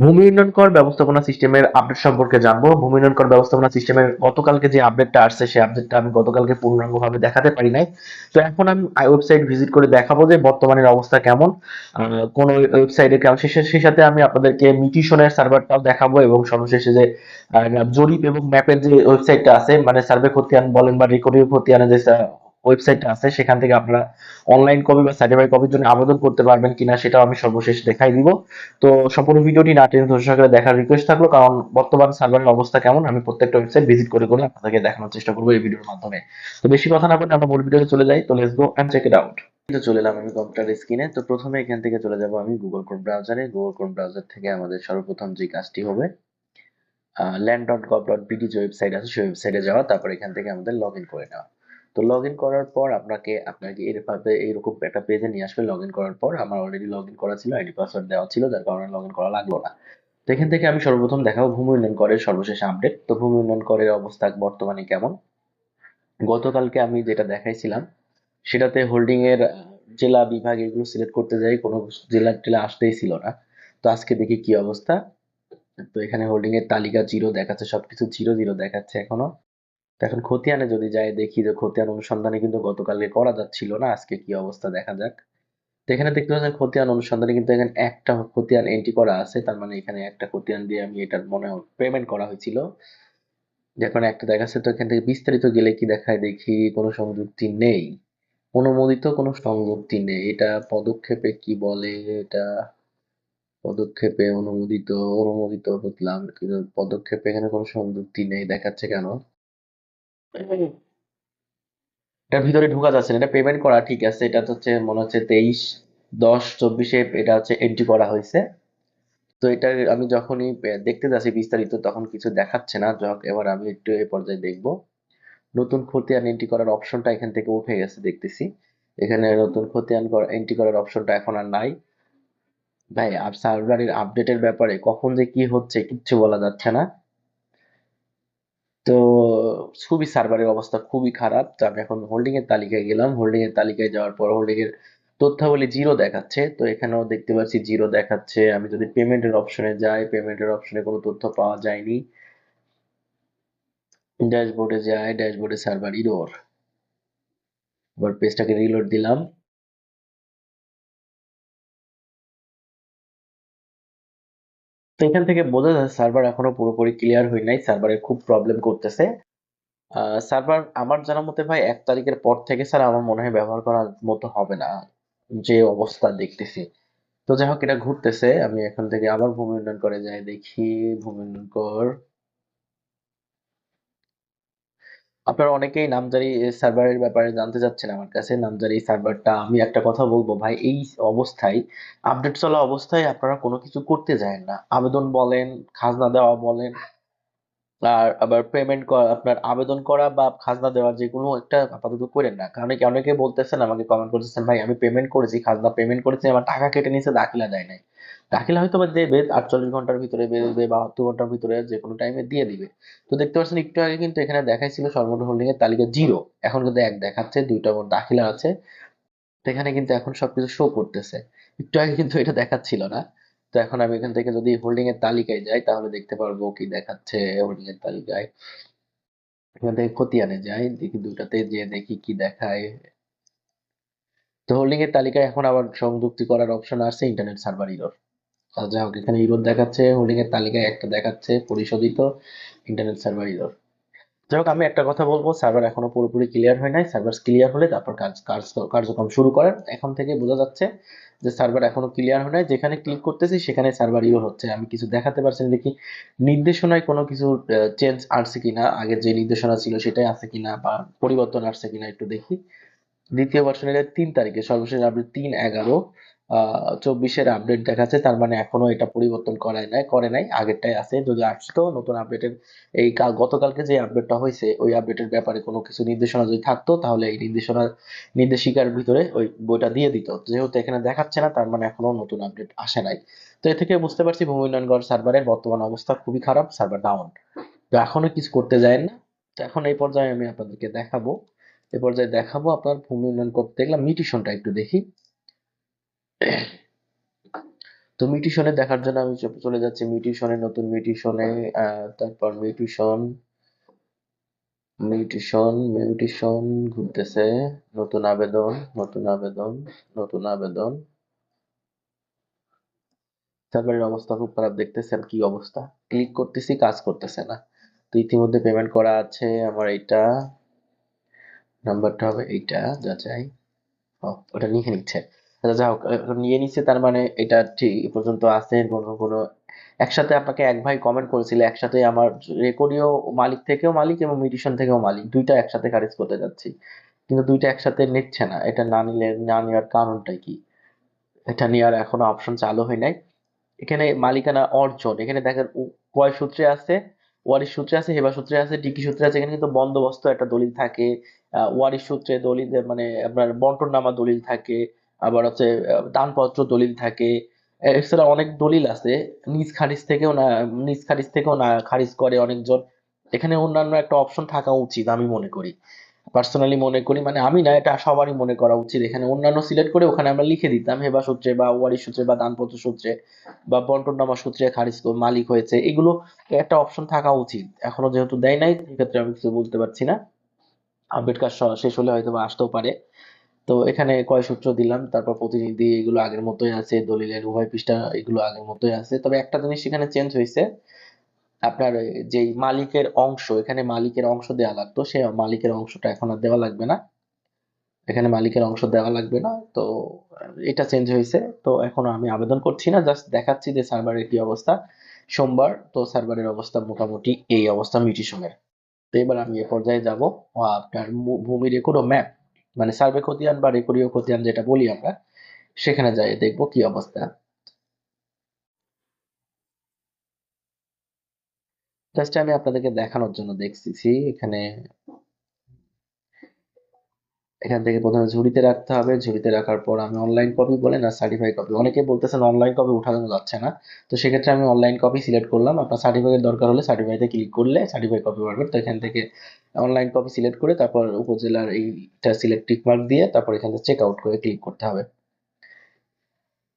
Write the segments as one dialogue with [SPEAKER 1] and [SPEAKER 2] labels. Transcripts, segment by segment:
[SPEAKER 1] ভূমি উন্নয়ন কর ব্যবস্থাপনা সিস্টেমের আপডেট সম্পর্কে জানব। ভূমি উন্নয়ন কর ব্যবস্থাপনা সিস্টেমের গতকালকে যে আপডেটটা আসছে, সেই আপডেটটা আমি গতকালকে পূর্ণাঙ্গভাবে দেখাতে পারি নাই। তো এখন আমি ওয়েবসাইট ভিজিট করে দেখাবো যে বর্তমানের অবস্থা কেমন। কোন ওয়েবসাইটে কেমন? সেই সাথে- আমি আপনাদেরকে মিটিশনের সার্ভারটাও দেখাবো এবং সর্বশেষে যে জরিপ এবং ম্যাপের যে ওয়েবসাইটটা আছে মানে সার্ভে খতিয়ান বলেন বা রেকর্ডিং খতিয়ানের যে ওয়েবসাইটটা আছে, সেখান থেকে আপনারা অনলাইন কপি বা সার্টিফাইড কপির জন্য আবেদন করতে পারবেন কিনা সেটাও আমি সর্বশেষ দেখাই দিব। তো সম্পূর্ণ ভিডিওটি না টেনে ধৈর্য সহকারে দেখার রিকোয়েস্ট থাকল, কারণ বর্তমান সার্ভারের অবস্থা কেমন, আমি প্রত্যেকটা ওয়েবসাইট ভিজিট করে করে আপনাদেরকে দেখানোর চেষ্টা করব এই ভিডিওর মাধ্যমে। তো বেশি কথা না বলে আমরা মূল ভিডিওতে চলে যাই, তো let's go and check it out তো চলে এলাম আমি কম্পিউটার স্ক্রিনে তো প্রথমে এখান থেকে চলে যাব আমি গুগল ক্রোম ব্রাউজারে গুগল ক্রোম ব্রাউজার থেকে আমাদের সর্বপ্রথম যে কাজটি হবে land dot gov dot BD যে ওয়েবসাইট আছে, সেই ওয়েবসাইটে যাওয়া, তারপর এখান থেকে আমাদের লগ ইন করে নেওয়া। তো লগ ইন করার পর আপনাকে আপনাকে এরভাবে এইরকম একটা পেজে নিয়ে আসবে। লগ ইন করার পর আমার অলরেডি লগ ইন করা ছিল আইডি পাসওয়ার্ড দেওয়া ছিল, যার কারণে লগ ইন করা লাগল না। তো এখান থেকে আমি সর্বপ্রথম দেখাবো ভূমি উন্নয়ন করের সর্বশেষ আপডেট তো ভূমি উন্নয়ন করের অবস্থা বর্তমানে কেমন? গতকালকে আমি যেটা দেখাইছিলাম, সেটাতে হোল্ডিং এর জেলা বিভাগ এগুলো সিলেক্ট করতে যাই, কোনো জেলা টেলা আসতেই ছিল না। তো আজকে দেখি কি অবস্থা। তো এখানে হোল্ডিং এর তালিকা জিরো দেখাচ্ছে, সবকিছু জিরো জিরো দেখাচ্ছে এখনও। এখন খতিয়ানে যদি যাই দেখি যে খতিয়ান অনুসন্ধানে কিন্তু গতকালকে করা যাচ্ছিল না, আজকে কি অবস্থা দেখা যাক। এখানে দেখতে পাচ্ছেন খতিয়ান অনুসন্ধানে কিন্তু এখানে একটা খতিয়ান এন্ট্রি করা আছে, তার মানে এখানে একটা খতিয়ান দিয়ে আমি এটার মনে পেমেন্ট করা হয়েছিল। এখন একটা দেখাচ্ছে তো এখান থেকে বিস্তারিত গেলে কি দেখায় দেখি কোনো সংযুক্তি নেই। অনুমোদিত কোনো সংযুক্তি নেই। এটা পদক্ষেপে কি বলে? এটা পদক্ষেপে অনুমোদিত অনুমোদিত কিন্তু পদক্ষেপে এখানে কোনো সংযুক্তি নেই, দেখাচ্ছে কেন? এটার ভিতরে ঢোকা যাচ্ছে না, এটা পেমেন্ট করা ঠিক আছে, এটা হচ্ছে মনে হচ্ছে তেইশ, দশ, চব্বিশে এটা হচ্ছে এন্ট্রি করা হয়েছে। তো এটা আমি যখনই দেখতে যাচ্ছি বিস্তারিত, তখন কিছু দেখাচ্ছে না, যাক, এবার আমি একটু এই পর্যায়ে দেখব। নতুন খতিয়ান এন্ট্রি করার অপশনটা এখান থেকে উঠে গেছে, দেখতেছি। এখানে নতুন খতিয়ান এন্ট্রি করার অপশনটা এখন আর নাই। ভাই সার্ভারের আপডেটের ব্যাপারে কখন যে কি হচ্ছে, কিচ্ছু বলা যাচ্ছে না। তো খুবই সার্ভারের অবস্থা খুবই খারাপ। তো আমি এখন হোল্ডিং এর তালিকায় গেলাম। হোল্ডিং এর তালিকায় যাওয়ার পর হোল্ডিং এর তথ্যাবলী জিরো দেখাচ্ছে। তো এখানেও দেখতে পাচ্ছি জিরো দেখাচ্ছে। আমি যদি পেমেন্টের অপশনে যাই পেমেন্টের অপশনে কোনো তথ্য পাওয়া যায়নি। ড্যাশবোর্ডে যাই ড্যাশবোর্ডে সার্ভার ইরোর এবার পেজটাকে রিলোড দিলাম। তো এখান থেকে বোঝা যায় সার্ভার এখনও পুরোপুরি ক্লিয়ার হয় নাই সার্ভারে খুব প্রবলেম করতেছে। সার্ভার আমার জানা মতে ভাই, এক তারিখের পর থেকে স্যার আমার মনে হয় ব্যবহার করার মতো হবে না, যে অবস্থা দেখতেছি। তো যাই হোক, এটা ঘুরতেছে, আমি এখান থেকে আবার ভূমি উন্নয়ন করে যাই, দেখি ভূমি উন্নয়ন কর আপনারা অনেকেই নামজারি সার্ভারের ব্যাপারে জানতে চাচ্ছেন আমার কাছে, নামজারি সার্ভারটা আমি একটা কথা বলব ভাই, এই অবস্থায় আপডেট চলা অবস্থায় আপনারা কোনো কিছু করতে যায় না। আবেদন বলেন, খাজনা দেওয়া বলেন, আর আবার পেমেন্ট করা আপনার আবেদন করা বা খাজনা দেওয়ার যে কোনো একটা আপাতত করেন না। কারণ কি অনেকে বলতেছেন, আমাকে কমেন্ট করতেছেন, ভাই, আমি পেমেন্ট করেছি, খাজনা পেমেন্ট করেছি, আমার টাকা কেটে নিয়েছে, দাখিলা দেয় নাই। দাখিলা হয়তো বা দেবে, আটচল্লিশ ঘণ্টার ভিতরে দেবে বাহাত্তর ঘণ্টার ভিতরে যে কোনো টাইমে দিয়ে দিবে। তো দেখতে পাচ্ছেন একটু আগে কিন্তু এখানে দেখাইছিল সর্বমোট হোল্ডিং এর তালিকা জিরো এখন কিন্তু এক দেখাচ্ছে, দুইটা মোট দাখিলা আছে। এখানে কিন্তু এখন সবকিছু শো করতেছে। একটু আগে কিন্তু এটা দেখাচ্ছিল না। তো এখন আমি এখান থেকে যদি হোল্ডিং এর তালিকায় যাই, তাহলে দেখতে পারব কি দেখাচ্ছে হোল্ডিং এর তালিকায়। এখান থেকে খতিয়ানে যাই, দেখি দুটাতে যে দেখি কি দেখায়। তো হোল্ডিং এর তালিকায় এখন আবার সংযুক্তি করার অপশন আছে ইন্টারনেট সার্ভার ইরর যাই হোক, এখানে ইরর দেখাচ্ছে হোল্ডিং এর তালিকায় একটা দেখাচ্ছে, পরিশোধিত ইন্টারনেট সার্ভার ইরর যাই হোক, আমি একটা কথা বলব সার্ভার এখনও পুরোপুরি ক্লিয়ার হয় নাই সার্ভার ক্লিয়ার হলে তারপর কাজ কার্যক্রম শুরু করেন। এখন থেকে বোঝা যাচ্ছে যে সার্ভার এখনও ক্লিয়ার হয় নাই। যেখানে ক্লিক করতেছি, সেখানে সার্ভার ইউর হচ্ছে। আমি কিছু দেখাতে পারছি দেখি নির্দেশনায় কোনো কিছু চেঞ্জ আসছে কিনা আগের যে নির্দেশনা ছিল সেটাই আছে কিনা, বা পরিবর্তন আসছে কিনা একটু দেখি। দ্বিতীয় ভার্সনের তিন তারিখে, সর্বশেষ আপডেট তিন এগারো। চব্বিশের আপডেট দেখাচ্ছে, তার মানে এখনও এটা পরিবর্তন করায় নাই, করে নাই, আগেরটাই আছে, যদি আসতো নতুন আপডেটের এই কাল গতকালকে যে আপডেটটা হয়েছে, ওই আপডেটের ব্যাপারে কোনো কিছু নির্দেশনা যদি থাকতো, তাহলে এই নির্দেশনা নির্দেশিকার ভিতরে ওই বইটা দিয়ে দিত। যেহেতু এখানে দেখাচ্ছে না, তার মানে এখনও নতুন আপডেট আসে নাই। তো এ থেকে বুঝতে পারছি ভূমি উন্নয়নগড় সার্ভারের বর্তমান অবস্থা খুবই খারাপ, সার্ভার ডাউন। তো এখনও কিছু করতে যায় না। তো এখন এই পর্যায়ে আমি আপনাদেরকে দেখাবো। এ পর্যায়ে দেখাবো আপনার ভূমি উন্নয়ন করতে গেলে মিটিশনটা একটু দেখি। তো মিউটিশনে দেখার জন্য আমি চলে যাচ্ছি। মিউটিশনে, নতুন মিউটিশনে তারপর মিউটিশন মিউটিশন মিউটিশন ঘুরতেছে। নতুন আবেদন নতুন আবেদন নতুন আবেদন। সার্ভারের অবস্থা খুব খারাপ, দেখতেছেন কি অবস্থা? ক্লিক করতেছি, কাজ করতেছে না। তো ইতিমধ্যে পেমেন্ট করা আছে আমার এইটা। নাম্বারটা হবে এইটা, যাচাই। ওটা নিয়ে নিচ্ছে। আচ্ছা যাই হোক নিয়ে নিচ্ছে, তার মানে এটা ঠিক পর্যন্ত আছে, কোনো কোনো, একসাথে আপনাকে এক ভাই কমেন্ট করেছিল, একসাথে আমার রেকর্ডিও মালিক থেকেও মালিক এবং মিউটিশন থেকেও মালিক, দুইটা একসাথে খারিজ করতে যাচ্ছি। কিন্তু দুইটা একসাথে নিচ্ছে না, এটা না নিলে, না নেওয়ার কারণটা কি? এটা নেওয়ার এখনও অপশন চালু হয় নাই। এখানে মালিকানা অর্জন, এখানে দেখেন কয় সূত্রে আছে? ওয়ারিশ সূত্রে আছে, হেবা সূত্রে আছে ডিকি সূত্রে আছে, এখানে কিন্তু বন্দোবস্ত একটা দলিল থাকে। ওয়ারিশ সূত্রে দলিল মানে আপনার বন্টননামা দলিল থাকে। আবার হচ্ছে দানপত্র, দলিল থাকে। এছাড়া অনেক দলিল আছে। নিজ খারিজ থেকেও না, নিজ খারিজ থেকেও না, খারিজ করে অনেকজন। এখানে অন্যান্য একটা অপশন থাকা উচিত, আমি মনে করি। পার্সোনালি মনে করি মানে আমি না, এটা সবারই মনে করা উচিত। এখানে অন্যান্য সিলেক্ট করে ওখানে আমরা লিখে দিতাম, হেবা সূত্রে বা ওয়ারি সূত্রে বা দানপত্র সূত্রে বা বন্টননামা সূত্রে খারিজ মালিক হয়েছে। এগুলো একটা অপশন থাকা উচিত। এখনও যেহেতু দেয় নাই সেক্ষেত্রে আমি কিছু বলতে পারছি না। আপডেট কাজ শেষ হলে হয়তো বা আসতেও পারে। তো এখানে কয় সূত্র দিলাম, তারপর প্রতিনিধি এগুলো আগের মতোই আছে, দলিলের উভয় পৃষ্ঠা এগুলো আগের মতোই আছে। তবে একটা জিনিস এখানে চেঞ্জ হয়েছে, আপনার যেই মালিকের অংশ, এখানে মালিকের অংশ দেওয়া লাগতো, সে মালিকের অংশটা এখন আর দেওয়া লাগবে না। এখানে মালিকের অংশ দেওয়া লাগবে না, তো এটা চেঞ্জ হয়েছে। তো এখনও আমি আবেদন করছি না জাস্ট দেখাচ্ছি যে সার্ভারের কি অবস্থা। সোমবার তো সার্ভারের অবস্থা মোটামুটি এই অবস্থা মিউটেশনের তো এবার আমি এ পর্যায়ে যাব আপনার ভূমি রেকর্ড ও ম্যাপ মানে সার্ভে খতিয়ান বা রেকর্ডীয় খতিয়ান যেটা বলি আমরা, সেখানে যাই, দেখব কি অবস্থা। জাস্ট আমি আপনাদেরকে দেখানোর জন্য দেখতেছি এখানে এখান থেকে প্রথমে ঝুড়িতে রাখতে হবে। ঝুড়িতে রাখার পর আমি অনলাইন কপি বলেন আর সার্টিফাইড কপি অনেকে বলতেছেন অনলাইন কপি উঠানো যাচ্ছে না। তো সেক্ষেত্রে আমি অনলাইন কপি সিলেক্ট করলাম। আপনার সার্টিফিকেট দরকার হলে সার্টিফাইতে ক্লিক করলে সার্টিফাইড কপি পাবেন। তো এখান থেকে অনলাইন কপি সিলেক্ট করে তারপর উপজেলার এইটা সিলেক্ট টিক মার্ক দিয়ে তারপর এখান থেকে চেক আউট করে ক্লিক করতে হবে।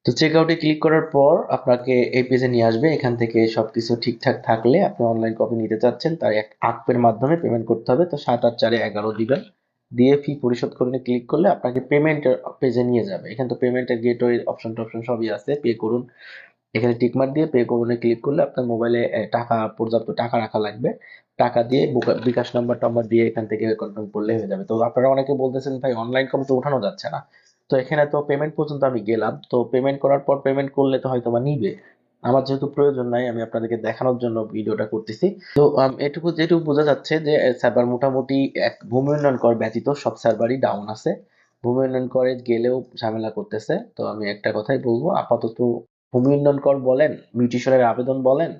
[SPEAKER 1] তো চেক আউটে ক্লিক করার পর আপনাকে এই পেজে নিয়ে আসবে। এখান থেকে সব কিছু ঠিকঠাক থাকলে আপনি অনলাইন কপি নিতে চাচ্ছেন, তার এক অ্যাপের মাধ্যমে পেমেন্ট করতে হবে। তো সাত আট চারে এগারো দিবেন। দিয়ে ফি পরিশোধ করে ক্লিক করলে আপনাকে পেমেন্টের পেজে নিয়ে যাবে। এখানে তো পেমেন্টের গেটওয়ে অপশন টপশন সবই আছে। পে করুন। এখানে টিকমার্ক দিয়ে পে করুনে ক্লিক করলে আপনার মোবাইলে টাকা, পর্যাপ্ত টাকা রাখা লাগবে। টাকা দিয়ে বিকাশ নাম্বার টাম্বার দিয়ে এখান থেকে কনফার্ম করলে হয়ে যাবে। তো আপনারা অনেকে বলতেছেন, ভাই অনলাইন কম তো ওঠানো যাচ্ছে না। তো এখানে তো পেমেন্ট পর্যন্ত আমি গেলাম। তো পেমেন্ট করার পর পেমেন্ট করলে তো হয়তো বা নিবে। আমার যেহেতু প্রয়োজন নাই, আমি আপনাদেরকে দেখানোর জন্য ভিডিওটা করতেছি। তো এটুকু যেটুকু বোঝা যাচ্ছে যে সার্ভার মোটামুটি এক, ভূমি উন্নয়ন কর ব্যতীত সব সার্ভারই ডাউন আছে। ভূমি উন্নয়ন করে গেলেও ঝামেলা করতেছে। তো আমি একটা কথাই বলব, আপাতত ভূমি উন্নয়ন কর বলেন মিউটেশনের আবেদন বলেন,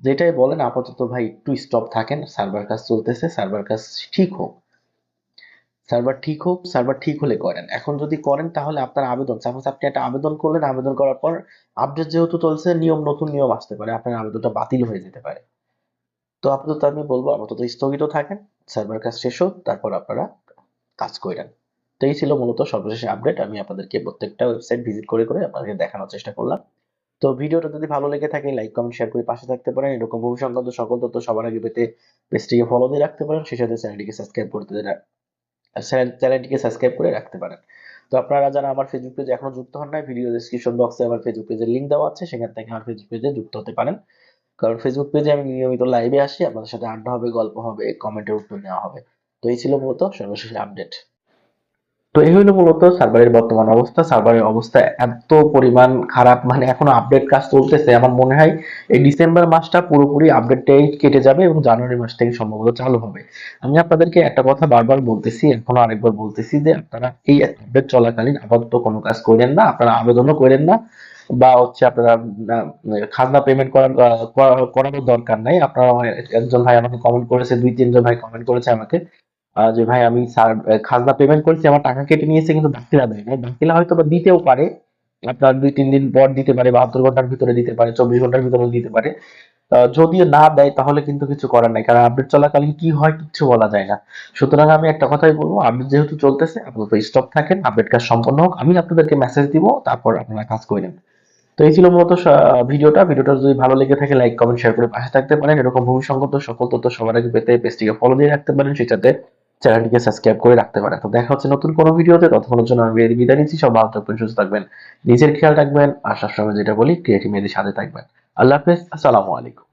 [SPEAKER 1] যেটাই বলেন, আপাতত ভাই একটু স্টপ থাকেন সার্ভার কাজ চলতেছে সার্ভার কাজ ঠিক হোক। সার্ভার ঠিক হোক সার্ভার ঠিক হলে করেন। এখন যদি করেন, তাহলে আপনার আবেদন সাপোজ আপনি একটা আবেদন করলেন, আবেদন করার পর আপডেট যেহেতু চলছে, নিয়ম নতুন নিয়ম আসতে পারে, আপনার আবেদনটা বাতিল হয়ে যেতে পারে। তো আপাতত আমি বলব, আপাতত স্থগিত থাকেন সার্ভার কাজ শেষ হোক, তারপর আপনারা কাজ করেন। তো এই ছিল মূলত সর্বশেষ আপডেট আমি আপনাদেরকে প্রত্যেকটা ওয়েবসাইট ভিজিট করে করে আপনাদেরকে দেখানোর চেষ্টা করলাম। তো ভিডিওটা যদি ভালো লেগে থাকে লাইক কমেন্ট শেয়ার করে পাশে থাকতে পারেন। এরকম ভূমি সংক্রান্ত সকল তথ্য সবার আগে পেতে পেজটিকে ফলো দিয়ে রাখতে পারেন। সেই সাথে চ্যানেলটিকে সাবস্ক্রাইব করতে চ্যানেলটিকে সাবস্ক্রাইব করে রাখতে পারেন। তো আপনারা যারা আমার ফেসবুক পেজে এখনও যুক্ত হন নাই ভিডিও ডেসক্রিপশন বক্সে আমার ফেসবুক পেজের লিংক দেওয়া আছে, সেখান থেকে আমার ফেসবুক পেজে যুক্ত হতে পারেন। কারণ ফেসবুক পেজে আমি নিয়মিত লাইভে আসি, আপনাদের সাথে আড্ডা হবে, গল্প হবে কমেন্টের উত্তর নেওয়া হবে। তো এই ছিল মূলত সর্বশেষ আপডেট তো এই হলো মূলত সার্ভারের বর্তমান অবস্থা। সার্ভারের অবস্থা এত পরিমাণ খারাপ মানে এখনও আপডেট কাজ চলতেছে। আমার মনে হয় এই ডিসেম্বর মাসটা পুরোপুরি আপডেটটাই কেটে যাবে এবং জানুয়ারি মাস থেকে সম্ভবত চালু হবে। আমি আপনাদেরকে একটা কথা বারবার বলতেছি, এখনও আরেকবার বলতেছি যে আপনারা এই আপডেট চলাকালীন আপাতত কোনো কাজ করেন না, আপনারা আবেদনও করেন না বা হচ্ছে আপনারা খাজনা পেমেন্ট করার করানোর দরকার নাই। আপনারা একজন ভাই আমাকে কমেন্ট করেছে, দুই তিনজন ভাই কমেন্ট করেছে আমাকে। যে ভাই আমি খাজনা পেমেন্ট করেছি, আমার টাকা কেটে নিয়েছে, কিন্তু দাখিলা দেয় নাই। দাখিলা হয়তো বা দিতেও পারে। আপনার দুই, তিন দিন পর দিতে পারে, বাহাত্তর ঘণ্টার ভিতরে দিতে পারে, চব্বিশ ঘণ্টার ভিতরে দিতে পারে। যদিও না দেয়, তাহলে কিন্তু কিছু করার নাই, কারণ আপডেট চলাকালীন কি হয়, কিচ্ছু বলা যায় না। সুতরাং আমি একটা কথাই বলব আপডেট যেহেতু চলতেছে, আপাতত স্টপ থাকেন আপডেট কাজ সম্পন্ন হোক, আমি আপনাদেরকে মেসেজ দিব, তারপর আপনারা কাজ করে তো এই ছিল মূলত ভিডিওটা। ভিডিওটা যদি ভালো লেগে থাকে লাইক কমেন্ট শেয়ার করে পাশে থাকতে পারেন। এরকম ভূমি সংক্রান্ত সকল তথ্য সবার আগে পেতে পেজটিকে ফলো দিয়ে রাখতে পারেন সেটাতে চ্যানেলটিকে সাবস্ক্রাইব করে রাখতে পারেন। তো দেখা হচ্ছে নতুন কোনো ভিডিওতে। ততক্ষণের জন্য আমি বিদায় নিচ্ছি। সব ভালো থাকবেন, সুস্থ থাকবেন, নিজের খেয়াল রাখবেন, আর সবসময় যেটা বলি ক্রিয়েটিভ মেয়েদের সাথে থাকবেন। আল্লাহ হাফেজ। আসসালামু আলাইকুম।